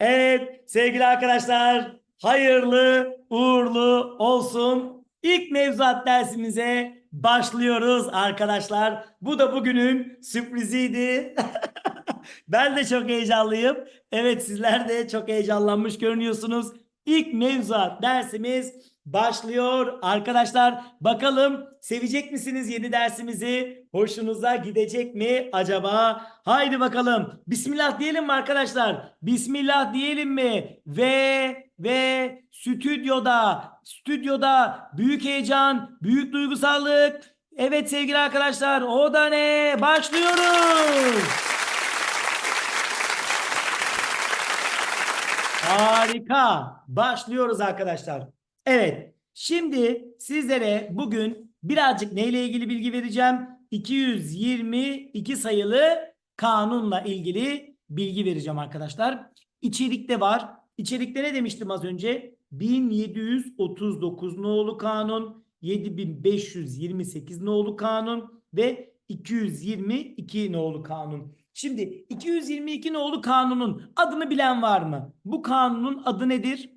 evet sevgili arkadaşlar hayırlı uğurlu olsun. İlk mevzuat dersimize başlıyoruz arkadaşlar. Bu da bugünün sürpriziydi. ben de çok heyecanlıyım. Evet sizler de çok heyecanlanmış görünüyorsunuz. İlk mevzuat dersimiz başlıyor arkadaşlar. Bakalım sevecek misiniz yeni dersimizi? Hoşunuza gidecek mi acaba? Haydi bakalım. Bismillah diyelim mi arkadaşlar? Bismillah diyelim mi? Ve ve stüdyoda stüdyoda büyük heyecan, büyük duygusallık. Evet sevgili arkadaşlar o da ne? Başlıyoruz. Harika. Başlıyoruz arkadaşlar. Evet. Şimdi sizlere bugün birazcık neyle ilgili bilgi vereceğim? 222 sayılı kanunla ilgili bilgi vereceğim arkadaşlar. İçerikte var. İçerikte ne demiştim az önce? 1739 nolu kanun, 7528 nolu kanun ve 222 nolu kanun. Şimdi 222 nolu kanunun adını bilen var mı? Bu kanunun adı nedir?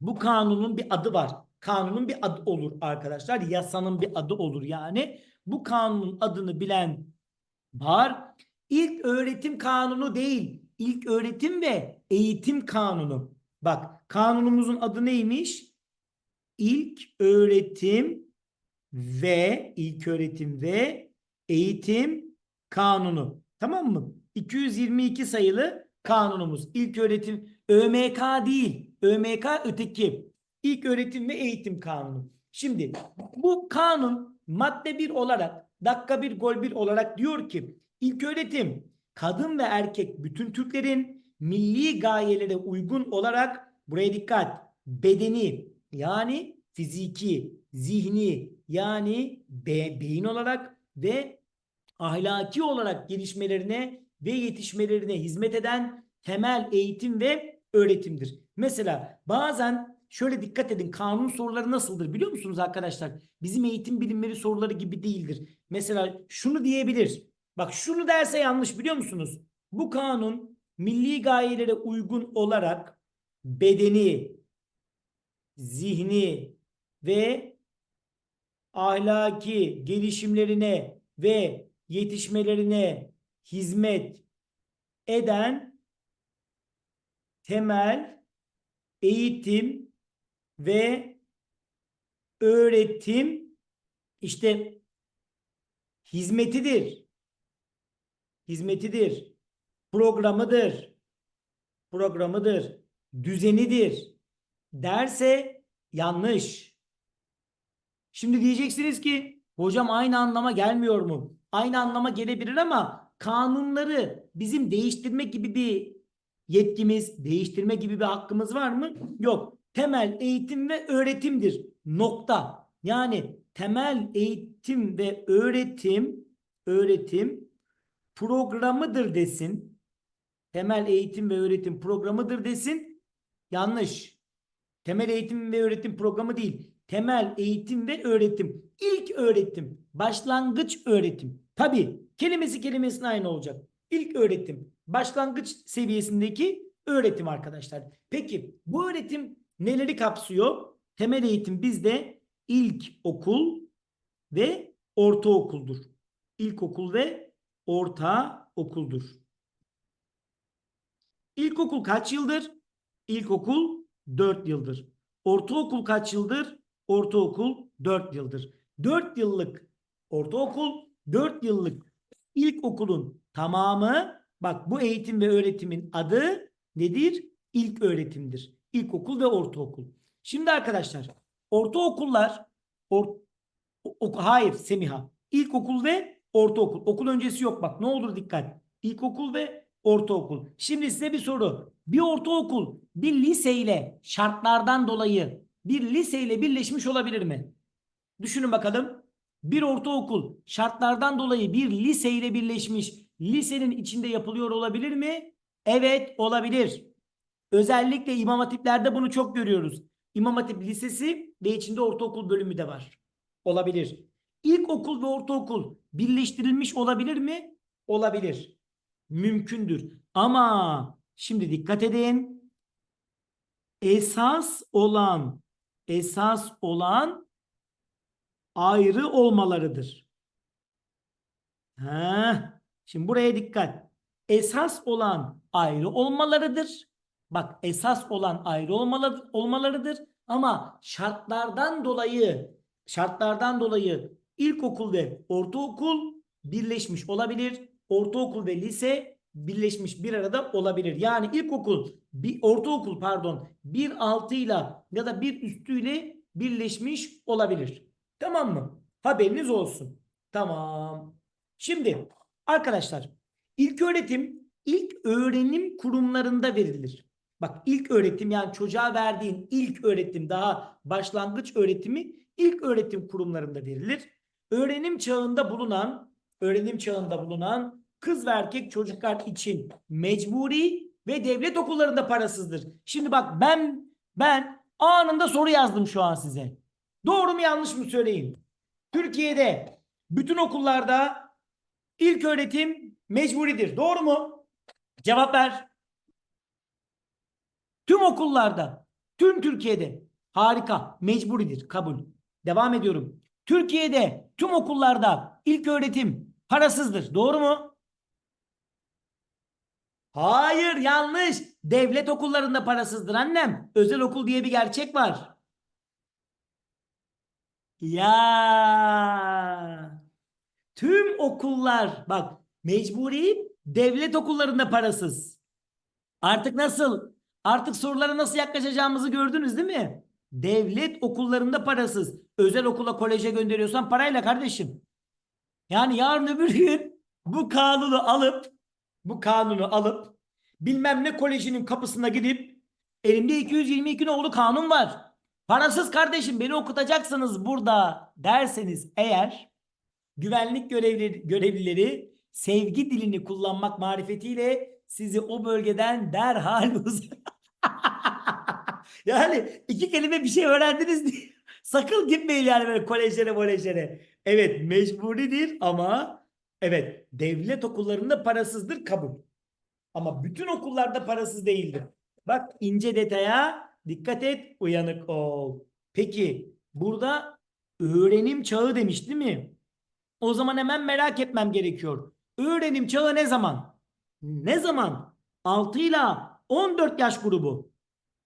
Bu kanunun bir adı var. Kanunun bir adı olur arkadaşlar. Yasanın bir adı olur yani. Bu kanunun adını bilen var. İlk öğretim kanunu değil. İlk öğretim ve eğitim kanunu. Bak kanunumuzun adı neymiş? İlk öğretim ve ilk öğretim ve eğitim kanunu. Tamam mı? 222 sayılı kanunumuz. İlk öğretim ÖMK değil. ÖMK öteki. İlk öğretim ve eğitim kanunu. Şimdi bu kanun madde 1 olarak dakika 1 gol 1 olarak diyor ki ilk öğretim kadın ve erkek bütün Türklerin milli gayelere uygun olarak buraya dikkat bedeni yani fiziki, zihni yani be, beyin olarak ve ahlaki olarak gelişmelerine ve yetişmelerine hizmet eden temel eğitim ve öğretimdir. Mesela bazen şöyle dikkat edin kanun soruları nasıldır biliyor musunuz arkadaşlar? Bizim eğitim bilimleri soruları gibi değildir. Mesela şunu diyebilir. Bak şunu derse yanlış biliyor musunuz? Bu kanun milli gayelere uygun olarak bedeni, zihni ve ahlaki gelişimlerine ve yetişmelerine hizmet eden temel eğitim ve öğretim işte hizmetidir. Hizmetidir. Programıdır. Programıdır. Düzenidir. Derse yanlış. Şimdi diyeceksiniz ki hocam aynı anlama gelmiyor mu? Aynı anlama gelebilir ama kanunları bizim değiştirmek gibi bir yetkimiz, değiştirme gibi bir hakkımız var mı? Yok. Temel eğitim ve öğretimdir. Nokta. Yani temel eğitim ve öğretim öğretim programıdır desin. Temel eğitim ve öğretim programıdır desin. Yanlış. Temel eğitim ve öğretim programı değil. Temel eğitim ve öğretim. İlk öğretim. Başlangıç öğretim. Tabii kelimesi kelimesine aynı olacak. İlk öğretim. Başlangıç seviyesindeki öğretim arkadaşlar. Peki bu öğretim neleri kapsıyor? Temel eğitim bizde ilk okul ve ortaokuldur. İlkokul ve orta okuldur. İlkokul kaç yıldır? İlkokul 4 yıldır. Ortaokul kaç yıldır? Ortaokul 4 yıldır. 4 yıllık ortaokul, 4 yıllık ilkokulun tamamı bak bu eğitim ve öğretimin adı nedir? İlk öğretimdir. İlkokul ve ortaokul. Şimdi arkadaşlar ortaokullar or, o, hayır Semiha. İlkokul ve ortaokul. Okul öncesi yok bak ne olur dikkat. İlkokul ve ortaokul. Şimdi size bir soru. Bir ortaokul bir liseyle şartlardan dolayı bir liseyle birleşmiş olabilir mi? Düşünün bakalım. Bir ortaokul şartlardan dolayı bir liseyle birleşmiş. Lisenin içinde yapılıyor olabilir mi? Evet olabilir. Özellikle imam hatiplerde bunu çok görüyoruz. İmam Hatip Lisesi ve içinde ortaokul bölümü de var. Olabilir. İlkokul ve ortaokul birleştirilmiş olabilir mi? Olabilir. Mümkündür. Ama Şimdi dikkat edin. Esas olan esas olan ayrı olmalarıdır. Ha, şimdi buraya dikkat. Esas olan ayrı olmalarıdır. Bak esas olan ayrı olmalarıdır ama şartlardan dolayı şartlardan dolayı ilkokul ve ortaokul birleşmiş olabilir. Ortaokul ve lise birleşmiş bir arada olabilir. Yani ilkokul, bir ortaokul pardon, bir altıyla ya da bir üstüyle birleşmiş olabilir. Tamam mı? Haberiniz olsun. Tamam. Şimdi arkadaşlar ilk öğretim ilk öğrenim kurumlarında verilir. Bak ilk öğretim yani çocuğa verdiğin ilk öğretim daha başlangıç öğretimi ilk öğretim kurumlarında verilir. Öğrenim çağında bulunan öğrenim çağında bulunan kız ve erkek çocuklar için mecburi ve devlet okullarında parasızdır. Şimdi bak ben ben anında soru yazdım şu an size. Doğru mu yanlış mı söyleyin? Türkiye'de bütün okullarda ilk öğretim mecburidir. Doğru mu? Cevap ver. Tüm okullarda, tüm Türkiye'de harika, mecburidir, kabul. Devam ediyorum. Türkiye'de tüm okullarda ilk öğretim parasızdır. Doğru mu? Hayır, yanlış. Devlet okullarında parasızdır annem. Özel okul diye bir gerçek var. Ya. Tüm okullar bak mecburi devlet okullarında parasız. Artık nasıl? Artık sorulara nasıl yaklaşacağımızı gördünüz değil mi? Devlet okullarında parasız. Özel okula koleje gönderiyorsan parayla kardeşim. Yani yarın öbür gün bu kanunu alıp bu kanunu alıp bilmem ne kolejinin kapısına gidip elimde 222 nolu kanun var. Parasız kardeşim beni okutacaksınız burada derseniz eğer güvenlik görevlileri, görevlileri sevgi dilini kullanmak marifetiyle sizi o bölgeden derhal uz yani iki kelime bir şey öğrendiniz diye sakın gitmeyin yani böyle kolejlere kolejlere. Evet mecburidir ama evet devlet okullarında parasızdır kabul. Ama bütün okullarda parasız değildir. Bak ince detaya dikkat et uyanık ol. Peki burada öğrenim çağı demiş değil mi? O zaman hemen merak etmem gerekiyor. Öğrenim çağı ne zaman? Ne zaman? 6 ile 14 yaş grubu.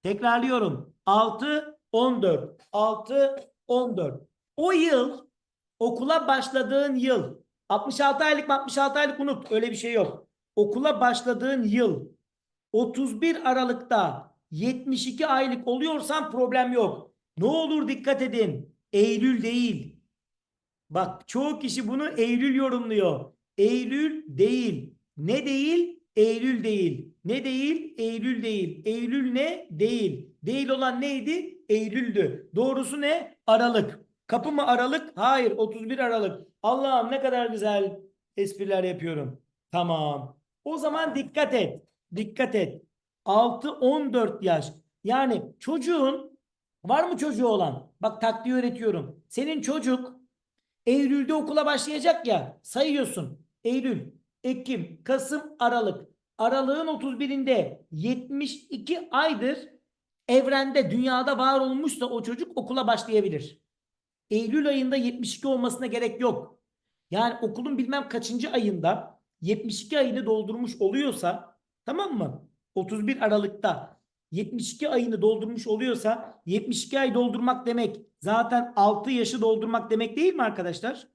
Tekrarlıyorum. 6 14. 6 14. O yıl okula başladığın yıl 66 aylık mı 66 aylık unut. Öyle bir şey yok. Okula başladığın yıl 31 Aralık'ta 72 aylık oluyorsan problem yok. Ne olur dikkat edin. Eylül değil. Bak çoğu kişi bunu Eylül yorumluyor. Eylül değil. Ne değil? Eylül değil. Ne değil? Eylül değil. Eylül ne? Değil. Değil olan neydi? Eylül'dü. Doğrusu ne? Aralık. Kapı mı Aralık? Hayır. 31 Aralık. Allah'ım ne kadar güzel espriler yapıyorum. Tamam. O zaman dikkat et. Dikkat et. 6-14 yaş. Yani çocuğun var mı çocuğu olan? Bak taktiği öğretiyorum. Senin çocuk Eylül'de okula başlayacak ya sayıyorsun. Eylül, Ekim, Kasım, Aralık. Aralığın 31'inde 72 aydır evrende dünyada var olmuşsa o çocuk okula başlayabilir. Eylül ayında 72 olmasına gerek yok. Yani okulun bilmem kaçıncı ayında 72 ayını doldurmuş oluyorsa tamam mı? 31 Aralık'ta 72 ayını doldurmuş oluyorsa 72 ay doldurmak demek zaten 6 yaşı doldurmak demek değil mi arkadaşlar?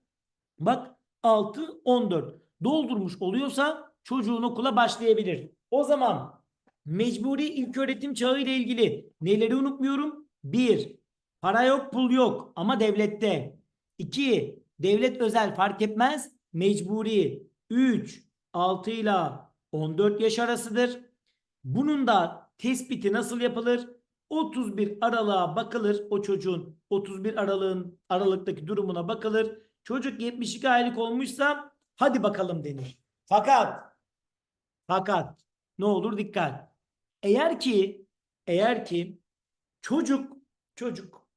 Bak 6 14 doldurmuş oluyorsa çocuğun okula başlayabilir. O zaman mecburi ilköğretim çağı ile ilgili neleri unutmuyorum? 1. Para yok, pul yok ama devlette. 2. Devlet özel fark etmez. Mecburi. 3. 6 ile 14 yaş arasıdır. Bunun da tespiti nasıl yapılır? 31 aralığa bakılır. O çocuğun 31 aralığın aralıktaki durumuna bakılır. Çocuk 72 aylık olmuşsa hadi bakalım denir. Fakat fakat ne olur dikkat. Eğer ki eğer ki çocuk çocuk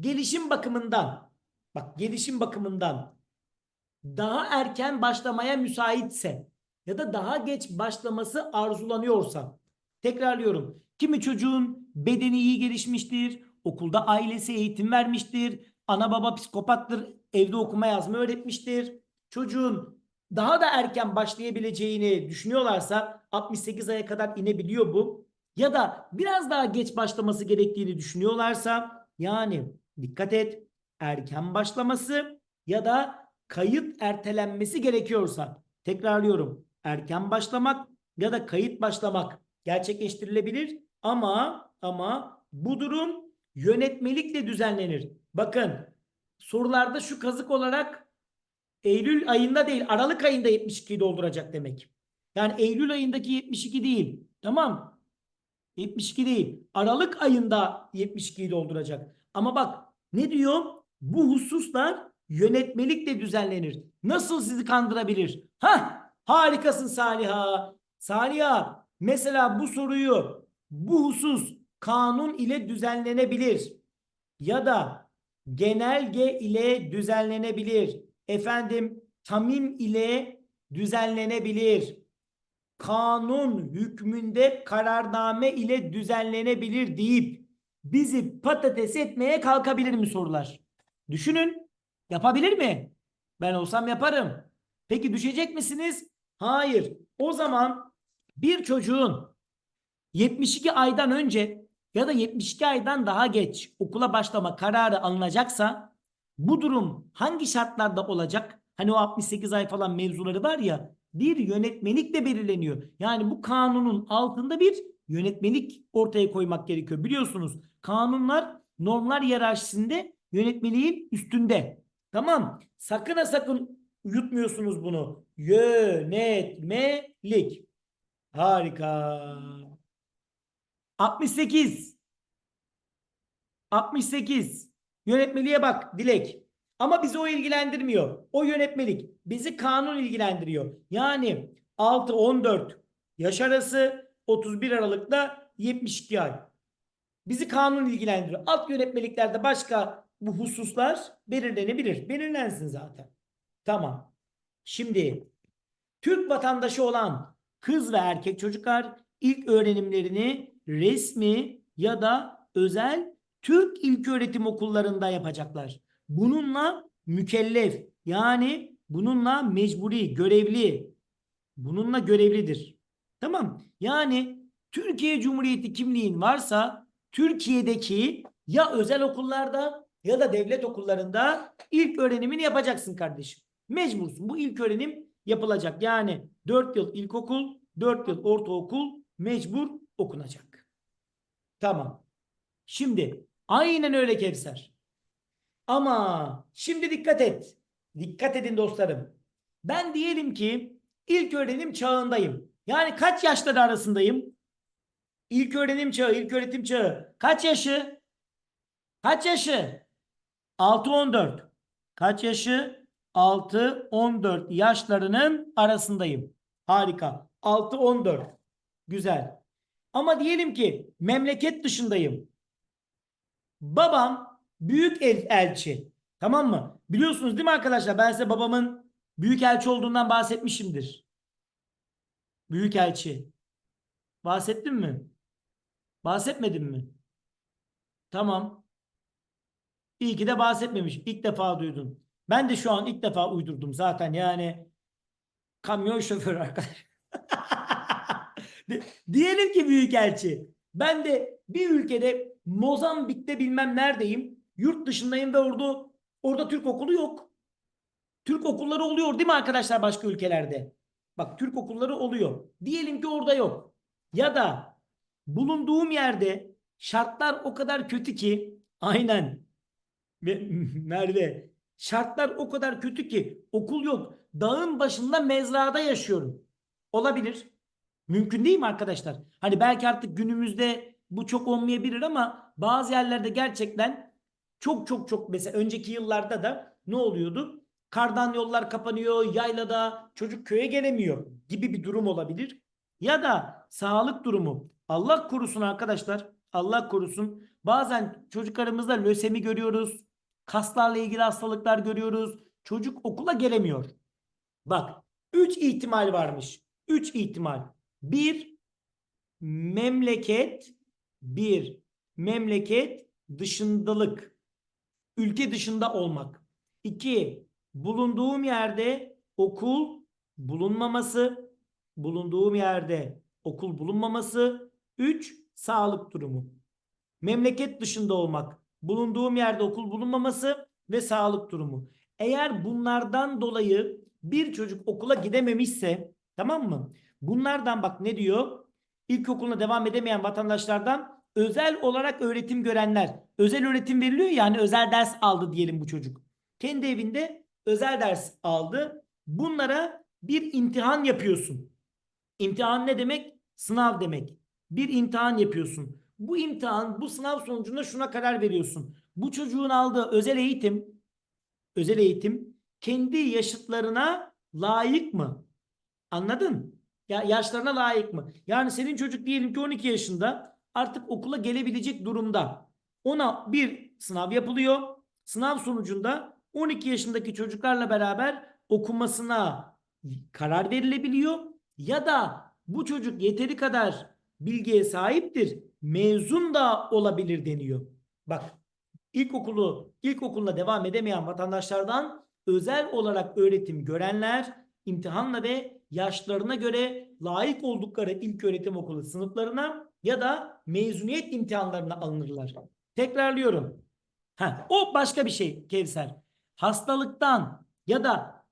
gelişim bakımından bak gelişim bakımından daha erken başlamaya müsaitse ya da daha geç başlaması arzulanıyorsa Tekrarlıyorum. Kimi çocuğun bedeni iyi gelişmiştir. Okulda ailesi eğitim vermiştir. Ana baba psikopattır. Evde okuma yazma öğretmiştir. Çocuğun daha da erken başlayabileceğini düşünüyorlarsa 68 aya kadar inebiliyor bu. Ya da biraz daha geç başlaması gerektiğini düşünüyorlarsa yani dikkat et erken başlaması ya da kayıt ertelenmesi gerekiyorsa tekrarlıyorum erken başlamak ya da kayıt başlamak gerçekleştirilebilir ama ama bu durum yönetmelikle düzenlenir. Bakın sorularda şu kazık olarak Eylül ayında değil Aralık ayında 72'yi dolduracak demek. Yani Eylül ayındaki 72 değil. Tamam. 72 değil. Aralık ayında 72'yi dolduracak. Ama bak ne diyor? Bu hususlar yönetmelikle düzenlenir. Nasıl sizi kandırabilir? Ha, harikasın Saliha. Saliha mesela bu soruyu bu husus kanun ile düzenlenebilir ya da genelge ile düzenlenebilir. Efendim tamim ile düzenlenebilir. Kanun hükmünde kararname ile düzenlenebilir deyip bizi patates etmeye kalkabilir mi sorular? Düşünün. Yapabilir mi? Ben olsam yaparım. Peki düşecek misiniz? Hayır. O zaman bir çocuğun 72 aydan önce ya da 72 aydan daha geç okula başlama kararı alınacaksa bu durum hangi şartlarda olacak? Hani o 68 ay falan mevzuları var ya bir yönetmelikle belirleniyor. Yani bu kanunun altında bir yönetmelik ortaya koymak gerekiyor. Biliyorsunuz kanunlar normlar hiyerarşisinde yönetmeliğin üstünde. Tamam. Sakın ha sakın yutmuyorsunuz bunu. Yönetmelik. Harika. 68. 68. Yönetmeliğe bak Dilek. Ama bizi o ilgilendirmiyor. O yönetmelik. Bizi kanun ilgilendiriyor. Yani 6-14 yaş arası 31 Aralık'ta 72 ay. Bizi kanun ilgilendiriyor. Alt yönetmeliklerde başka bu hususlar belirlenebilir. Belirlensin zaten. Tamam. Şimdi Türk vatandaşı olan kız ve erkek çocuklar ilk öğrenimlerini resmi ya da özel Türk ilköğretim okullarında yapacaklar. Bununla mükellef yani bununla mecburi, görevli. Bununla görevlidir. Tamam. Yani Türkiye Cumhuriyeti kimliğin varsa Türkiye'deki ya özel okullarda ya da devlet okullarında ilk öğrenimini yapacaksın kardeşim. Mecbursun. Bu ilk öğrenim yapılacak. Yani 4 yıl ilkokul, 4 yıl ortaokul mecbur okunacak. Tamam. Şimdi aynen öyle Kevser. Ama şimdi dikkat et. Dikkat edin dostlarım. Ben diyelim ki ilk öğrenim çağındayım. Yani kaç yaşları arasındayım? İlk öğrenim çağı, ilk öğretim çağı. Kaç yaşı? Kaç yaşı? 6-14. Kaç yaşı? 6-14 yaşlarının arasındayım. Harika. 6-14. Güzel. Ama diyelim ki memleket dışındayım. Babam büyük el, elçi. Tamam mı? Biliyorsunuz değil mi arkadaşlar? Ben size babamın büyük elçi olduğundan bahsetmişimdir. Büyük elçi. Bahsettim mi? Bahsetmedim mi? Tamam. İyi ki de bahsetmemiş. İlk defa duydum. Ben de şu an ilk defa uydurdum zaten yani kamyon şoförü arkadaş. Diyelim ki büyükelçi. Ben de bir ülkede Mozambik'te bilmem neredeyim. Yurt dışındayım ve orada orada Türk okulu yok. Türk okulları oluyor değil mi arkadaşlar başka ülkelerde? Bak Türk okulları oluyor. Diyelim ki orada yok. Ya da bulunduğum yerde şartlar o kadar kötü ki aynen Ve- Merve şartlar o kadar kötü ki okul yok. Dağın başında mezrada yaşıyorum. Olabilir. Mümkün değil mi arkadaşlar? Hani belki artık günümüzde bu çok olmayabilir ama bazı yerlerde gerçekten çok çok çok mesela önceki yıllarda da ne oluyordu? Kardan yollar kapanıyor, yaylada çocuk köye gelemiyor gibi bir durum olabilir. Ya da sağlık durumu. Allah korusun arkadaşlar. Allah korusun. Bazen çocuklarımızda lösemi görüyoruz. Kaslarla ilgili hastalıklar görüyoruz. Çocuk okula gelemiyor. Bak 3 ihtimal varmış. 3 ihtimal. Bir memleket bir memleket dışındalık ülke dışında olmak. 2. Bulunduğum yerde okul bulunmaması. Bulunduğum yerde okul bulunmaması. 3. Sağlık durumu. Memleket dışında olmak. Bulunduğum yerde okul bulunmaması ve sağlık durumu. Eğer bunlardan dolayı bir çocuk okula gidememişse tamam mı? Bunlardan bak ne diyor? İlkokuluna devam edemeyen vatandaşlardan özel olarak öğretim görenler. Özel öğretim veriliyor yani özel ders aldı diyelim bu çocuk. Kendi evinde özel ders aldı. Bunlara bir imtihan yapıyorsun. İmtihan ne demek? Sınav demek. Bir imtihan yapıyorsun. Bu imtihan, bu sınav sonucunda şuna karar veriyorsun. Bu çocuğun aldığı özel eğitim, özel eğitim kendi yaşıtlarına layık mı? Anladın? Ya yaşlarına layık mı? Yani senin çocuk diyelim ki 12 yaşında artık okula gelebilecek durumda. Ona bir sınav yapılıyor. Sınav sonucunda 12 yaşındaki çocuklarla beraber okumasına karar verilebiliyor ya da bu çocuk yeteri kadar bilgiye sahiptir. Mezun da olabilir deniyor. Bak ilkokulu ilkokuluna devam edemeyen vatandaşlardan özel olarak öğretim görenler imtihanla ve yaşlarına göre layık oldukları ilk öğretim okulu sınıflarına ya da mezuniyet imtihanlarına alınırlar. Tekrarlıyorum. Ha, o başka bir şey Kevser. Hastalıktan ya da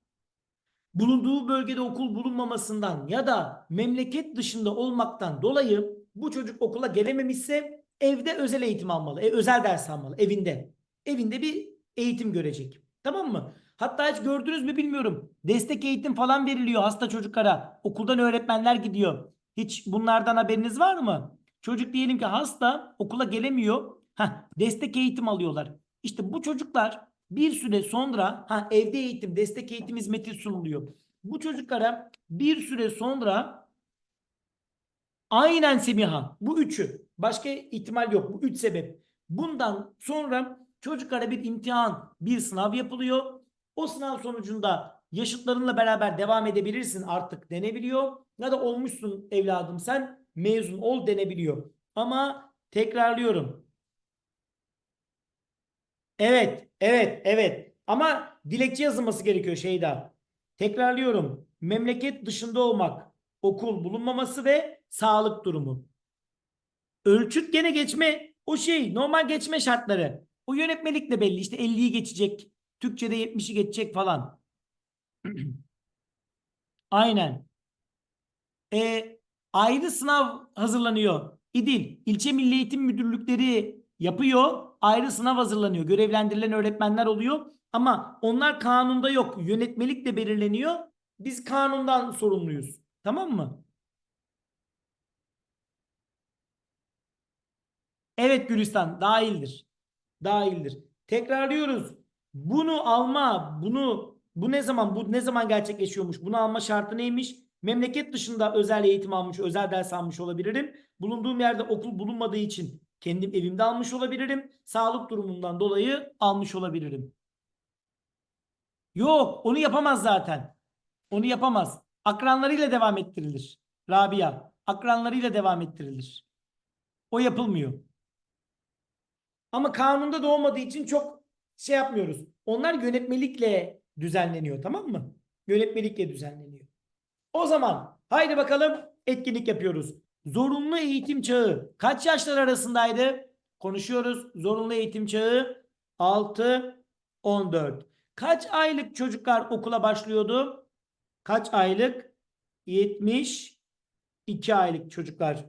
bulunduğu bölgede okul bulunmamasından ya da memleket dışında olmaktan dolayı bu çocuk okula gelememişse evde özel eğitim almalı. e, özel ders almalı evinde. Evinde bir eğitim görecek. Tamam mı? Hatta hiç gördünüz mü bilmiyorum. Destek eğitim falan veriliyor hasta çocuklara. Okuldan öğretmenler gidiyor. Hiç bunlardan haberiniz var mı? Çocuk diyelim ki hasta okula gelemiyor. Heh, destek eğitim alıyorlar. İşte bu çocuklar bir süre sonra ha, evde eğitim, destek eğitim hizmeti sunuluyor. Bu çocuklara bir süre sonra aynen Semiha bu üçü başka ihtimal yok bu üç sebep. Bundan sonra çocuklara bir imtihan, bir sınav yapılıyor. O sınav sonucunda yaşıtlarınla beraber devam edebilirsin artık denebiliyor. Ya da olmuşsun evladım sen mezun ol denebiliyor. Ama tekrarlıyorum. Evet, evet, evet. Ama dilekçe yazılması gerekiyor Şeyda. Tekrarlıyorum. Memleket dışında olmak, okul bulunmaması ve sağlık durumu. Ölçüt gene geçme o şey normal geçme şartları. O yönetmelikle belli işte 50'yi geçecek. Türkçe'de 70'i geçecek falan. Aynen. E, ayrı sınav hazırlanıyor. İdil, ilçe milli eğitim müdürlükleri yapıyor. Ayrı sınav hazırlanıyor. Görevlendirilen öğretmenler oluyor. Ama onlar kanunda yok. Yönetmelikle belirleniyor. Biz kanundan sorumluyuz. Tamam mı? Evet Gülistan dahildir. Dahildir. Tekrarlıyoruz. Bunu alma, bunu bu ne zaman bu ne zaman gerçekleşiyormuş? Bunu alma şartı neymiş? Memleket dışında özel eğitim almış, özel ders almış olabilirim. Bulunduğum yerde okul bulunmadığı için kendim evimde almış olabilirim. Sağlık durumundan dolayı almış olabilirim. Yok, onu yapamaz zaten. Onu yapamaz. Akranlarıyla devam ettirilir. Rabia, akranlarıyla devam ettirilir. O yapılmıyor. Ama kanunda da olmadığı için çok şey yapmıyoruz. Onlar yönetmelikle düzenleniyor tamam mı? Yönetmelikle düzenleniyor. O zaman haydi bakalım etkinlik yapıyoruz. Zorunlu eğitim çağı kaç yaşlar arasındaydı? Konuşuyoruz. Zorunlu eğitim çağı 6 14. Kaç aylık çocuklar okula başlıyordu? Kaç aylık? 72 aylık çocuklar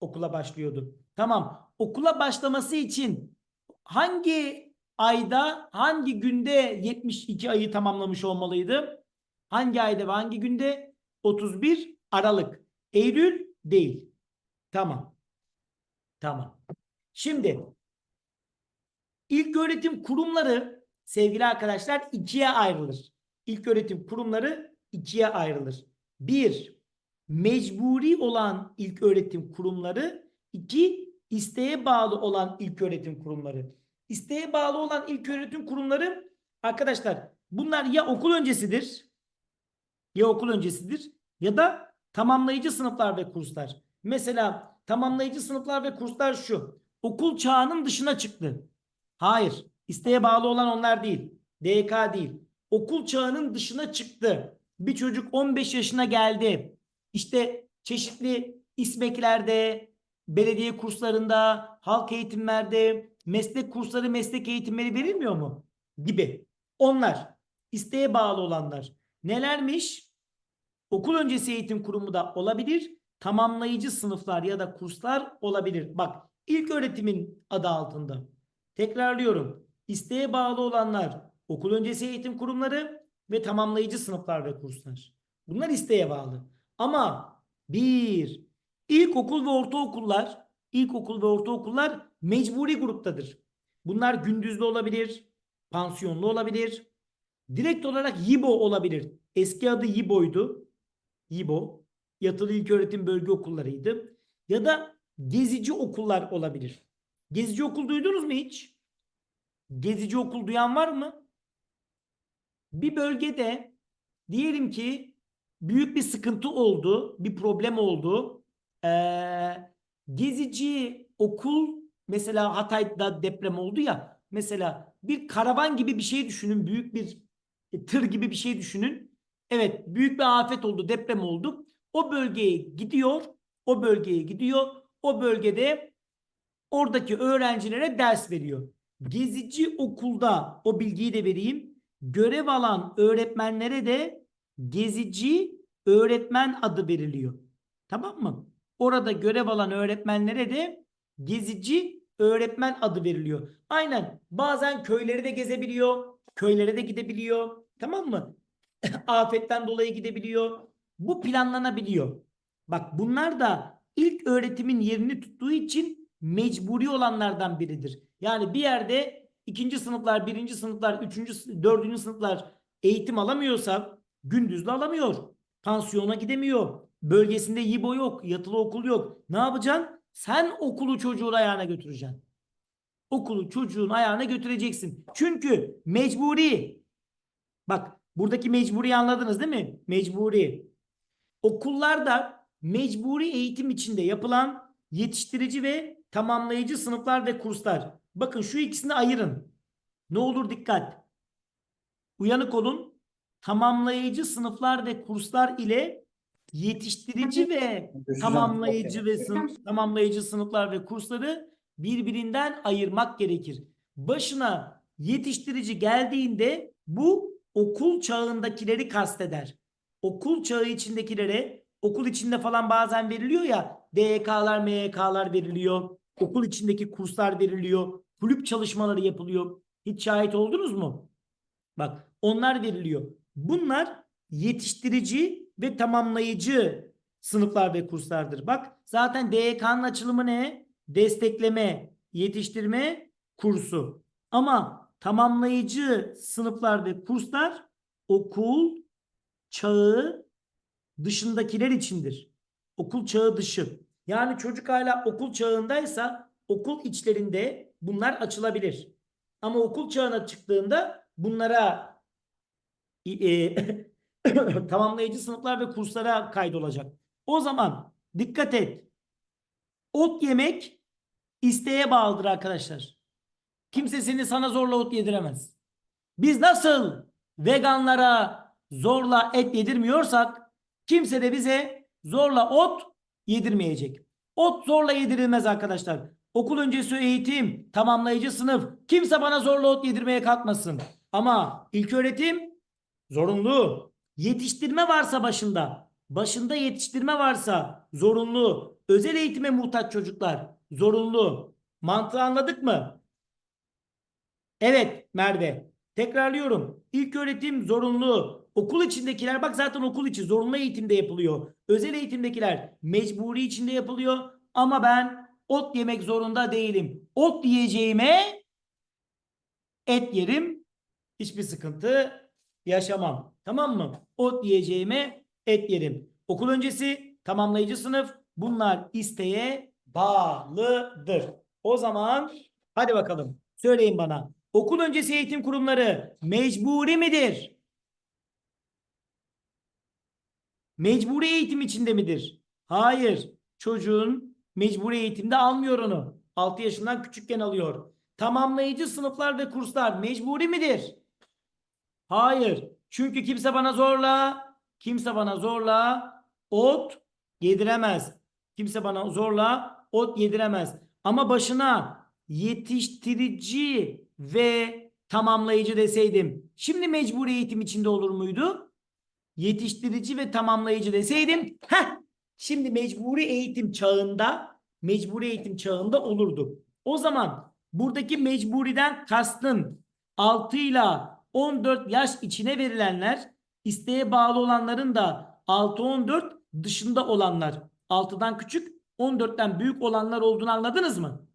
okula başlıyordu. Tamam. Okula başlaması için hangi ayda, hangi günde 72 ayı tamamlamış olmalıydı? Hangi ayda ve hangi günde? 31 Aralık. Eylül değil. Tamam. Tamam. Şimdi ilk öğretim kurumları sevgili arkadaşlar ikiye ayrılır. İlk öğretim kurumları ikiye ayrılır. Bir, mecburi olan ilk öğretim kurumları. iki isteğe bağlı olan ilk öğretim kurumları. İsteğe bağlı olan ilk öğretim kurumları arkadaşlar bunlar ya okul öncesidir ya okul öncesidir ya da tamamlayıcı sınıflar ve kurslar. Mesela tamamlayıcı sınıflar ve kurslar şu. Okul çağının dışına çıktı. Hayır. İsteğe bağlı olan onlar değil. DK değil. Okul çağının dışına çıktı. Bir çocuk 15 yaşına geldi. İşte çeşitli İSMEK'lerde, belediye kurslarında, halk eğitimlerde, meslek kursları, meslek eğitimleri verilmiyor mu? Gibi. Onlar. isteğe bağlı olanlar. Nelermiş? Okul öncesi eğitim kurumu da olabilir. Tamamlayıcı sınıflar ya da kurslar olabilir. Bak ilk öğretimin adı altında. Tekrarlıyorum. İsteğe bağlı olanlar okul öncesi eğitim kurumları ve tamamlayıcı sınıflar ve kurslar. Bunlar isteğe bağlı. Ama bir, ilkokul ve ortaokullar, ilkokul ve ortaokullar mecburi gruptadır. Bunlar gündüzlü olabilir, pansiyonlu olabilir, direkt olarak YİBO olabilir. Eski adı YİBO'ydu. YİBO, yatılı ilköğretim bölge okullarıydı. Ya da gezici okullar olabilir. Gezici okul duydunuz mu hiç? Gezici okul duyan var mı? Bir bölgede diyelim ki büyük bir sıkıntı oldu, bir problem oldu. Ee, gezici okul mesela Hatay'da deprem oldu ya mesela bir karavan gibi bir şey düşünün, büyük bir e, tır gibi bir şey düşünün. Evet, büyük bir afet oldu, deprem oldu. O bölgeye gidiyor, o bölgeye gidiyor. O bölgede oradaki öğrencilere ders veriyor. Gezici okulda o bilgiyi de vereyim. Görev alan öğretmenlere de gezici öğretmen adı veriliyor. Tamam mı? Orada görev alan öğretmenlere de gezici öğretmen adı veriliyor. Aynen. Bazen köyleri de gezebiliyor. Köylere de gidebiliyor. Tamam mı? Afetten dolayı gidebiliyor. Bu planlanabiliyor. Bak bunlar da ilk öğretimin yerini tuttuğu için mecburi olanlardan biridir. Yani bir yerde ikinci sınıflar, birinci sınıflar, üçüncü, dördüncü sınıflar eğitim alamıyorsa gündüzlü alamıyor. Pansiyona gidemiyor. Bölgesinde YİBO yok, yatılı okul yok. Ne yapacaksın? Sen okulu çocuğun ayağına götüreceksin. Okulu çocuğun ayağına götüreceksin. Çünkü mecburi. Bak buradaki mecburi anladınız değil mi? Mecburi. Okullarda mecburi eğitim içinde yapılan yetiştirici ve tamamlayıcı sınıflar ve kurslar. Bakın şu ikisini ayırın. Ne olur dikkat. Uyanık olun. Tamamlayıcı sınıflar ve kurslar ile yetiştirici ve tamamlayıcı ve sınıf, tamamlayıcı sınıflar ve kursları birbirinden ayırmak gerekir. Başına yetiştirici geldiğinde bu okul çağındakileri kasteder. Okul çağı içindekilere okul içinde falan bazen veriliyor ya DYK'lar, MYK'lar veriliyor. Okul içindeki kurslar veriliyor. Kulüp çalışmaları yapılıyor. Hiç şahit oldunuz mu? Bak onlar veriliyor. Bunlar yetiştirici ve tamamlayıcı sınıflar ve kurslardır. Bak zaten DYK'nın açılımı ne? Destekleme, yetiştirme kursu. Ama tamamlayıcı sınıflar ve kurslar okul çağı dışındakiler içindir. Okul çağı dışı. Yani çocuk hala okul çağındaysa okul içlerinde bunlar açılabilir. Ama okul çağına çıktığında bunlara e, tamamlayıcı sınıflar ve kurslara kaydolacak. O zaman dikkat et. Ot yemek isteğe bağlıdır arkadaşlar. Kimse seni sana zorla ot yediremez. Biz nasıl veganlara zorla et yedirmiyorsak kimse de bize zorla ot yedirmeyecek. Ot zorla yedirilmez arkadaşlar. Okul öncesi eğitim, tamamlayıcı sınıf. Kimse bana zorla ot yedirmeye kalkmasın. Ama ilk öğretim zorunlu. Yetiştirme varsa başında, başında yetiştirme varsa zorunlu. Özel eğitime muhtaç çocuklar zorunlu. Mantığı anladık mı? Evet Merve. Tekrarlıyorum. İlk öğretim zorunlu. Okul içindekiler bak zaten okul içi zorunlu eğitimde yapılıyor. Özel eğitimdekiler mecburi içinde yapılıyor. Ama ben ot yemek zorunda değilim. Ot yiyeceğime et yerim. Hiçbir sıkıntı yaşamam. Tamam mı? Ot yiyeceğime et yerim. Okul öncesi tamamlayıcı sınıf bunlar isteğe bağlıdır. O zaman hadi bakalım söyleyin bana. Okul öncesi eğitim kurumları mecburi midir? Mecburi eğitim içinde midir? Hayır. Çocuğun Mecburi eğitimde almıyor onu. 6 yaşından küçükken alıyor. Tamamlayıcı sınıflar ve kurslar mecburi midir? Hayır. Çünkü kimse bana zorla, kimse bana zorla ot yediremez. Kimse bana zorla ot yediremez. Ama başına yetiştirici ve tamamlayıcı deseydim. Şimdi mecburi eğitim içinde olur muydu? Yetiştirici ve tamamlayıcı deseydim. Heh, şimdi mecburi eğitim çağında mecburi eğitim çağında olurdu. O zaman buradaki mecburiden kastın 6 ile 14 yaş içine verilenler isteğe bağlı olanların da 6-14 dışında olanlar 6'dan küçük 14'ten büyük olanlar olduğunu anladınız mı?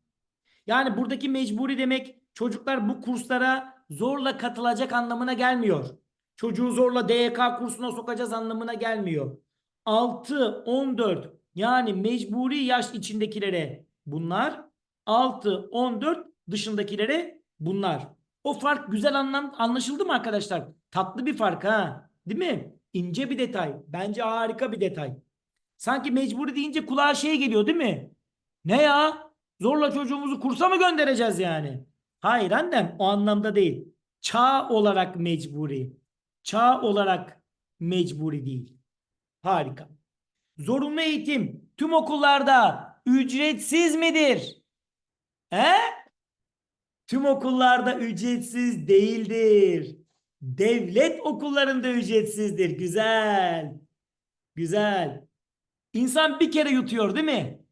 Yani buradaki mecburi demek çocuklar bu kurslara zorla katılacak anlamına gelmiyor. Çocuğu zorla DYK kursuna sokacağız anlamına gelmiyor. 6, 14 yani mecburi yaş içindekilere bunlar 6, 14 dışındakilere bunlar. O fark güzel anlam anlaşıldı mı arkadaşlar? Tatlı bir fark ha. Değil mi? İnce bir detay. Bence harika bir detay. Sanki mecburi deyince kulağa şey geliyor değil mi? Ne ya? Zorla çocuğumuzu kursa mı göndereceğiz yani? Hayır annem o anlamda değil. Çağ olarak mecburi. Çağ olarak mecburi değil. Harika. Zorunlu eğitim tüm okullarda ücretsiz midir? He? Tüm okullarda ücretsiz değildir. Devlet okullarında ücretsizdir. Güzel. Güzel. İnsan bir kere yutuyor değil mi?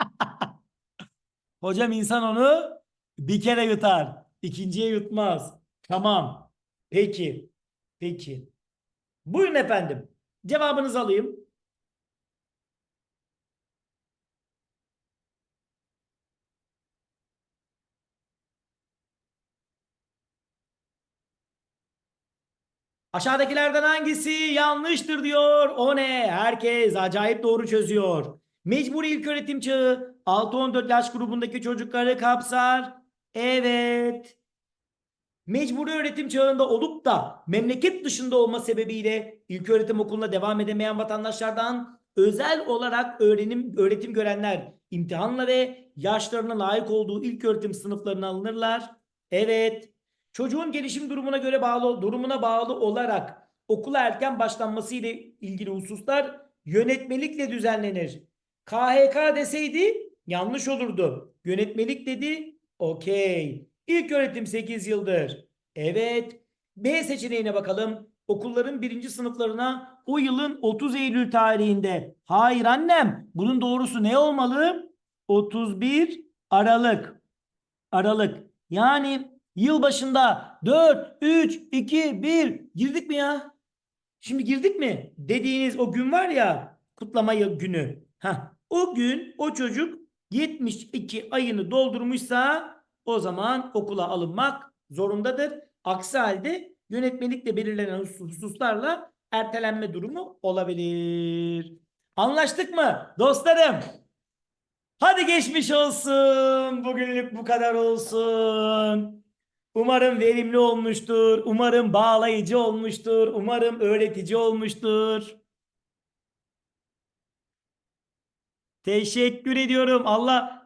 Hocam insan onu bir kere yutar. ikinciye yutmaz. Tamam. Peki. Peki. Buyurun efendim. Cevabınızı alayım. Aşağıdakilerden hangisi yanlıştır diyor. O ne? Herkes acayip doğru çözüyor. Mecburi ilköğretim çağı 6-14 yaş grubundaki çocukları kapsar. Evet. Mecburi öğretim çağında olup da memleket dışında olma sebebiyle ilköğretim okuluna devam edemeyen vatandaşlardan özel olarak öğrenim öğretim görenler imtihanla ve yaşlarına layık olduğu ilköğretim sınıflarına alınırlar. Evet. Çocuğun gelişim durumuna göre bağlı durumuna bağlı olarak okula erken başlanması ile ilgili hususlar yönetmelikle düzenlenir. KHK deseydi yanlış olurdu. Yönetmelik dedi. Okey. İlk öğretim 8 yıldır. Evet. B seçeneğine bakalım. Okulların birinci sınıflarına o yılın 30 Eylül tarihinde. Hayır annem. Bunun doğrusu ne olmalı? 31 Aralık. Aralık. Yani yıl başında 4, 3, 2, 1 girdik mi ya? Şimdi girdik mi? Dediğiniz o gün var ya kutlama günü. Heh, o gün o çocuk 72 ayını doldurmuşsa o zaman okula alınmak zorundadır. Aksi halde yönetmelikle belirlenen hus- hususlarla ertelenme durumu olabilir. Anlaştık mı dostlarım? Hadi geçmiş olsun. Bugünlük bu kadar olsun. Umarım verimli olmuştur. Umarım bağlayıcı olmuştur. Umarım öğretici olmuştur. Teşekkür ediyorum. Allah